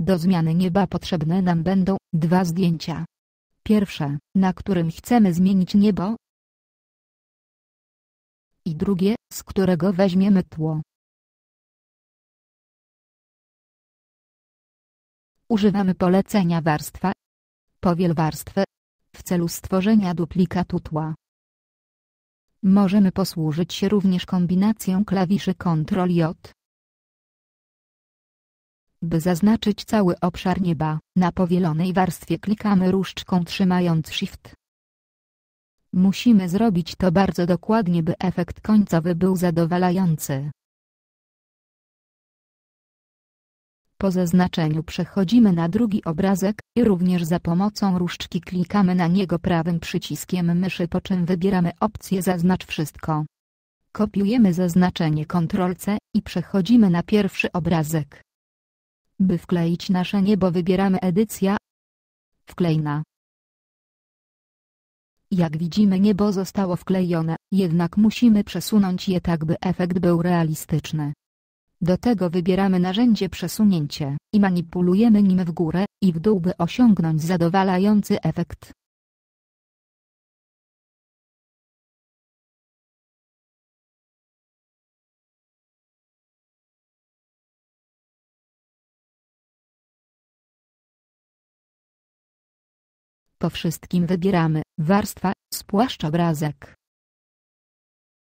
Do zmiany nieba potrzebne nam będą dwa zdjęcia. Pierwsze, na którym chcemy zmienić niebo. I drugie, z którego weźmiemy tło. Używamy polecenia warstwa, powiel warstwę, w celu stworzenia duplikatu tła. Możemy posłużyć się również kombinacją klawiszy Ctrl-J. By zaznaczyć cały obszar nieba, na powielonej warstwie klikamy różdżką trzymając Shift. Musimy zrobić to bardzo dokładnie by efekt końcowy był zadowalający. Po zaznaczeniu przechodzimy na drugi obrazek i również za pomocą różdżki klikamy na niego prawym przyciskiem myszy po czym wybieramy opcję Zaznacz wszystko. Kopiujemy zaznaczenie Ctrl-C i przechodzimy na pierwszy obrazek. By wkleić nasze niebo wybieramy Edycja. Wklejna. Jak widzimy niebo zostało wklejone, jednak musimy przesunąć je tak by efekt był realistyczny. Do tego wybieramy narzędzie przesunięcie i manipulujemy nim w górę i w dół by osiągnąć zadowalający efekt. Po wszystkim wybieramy warstwa, spłaszcz obrazek.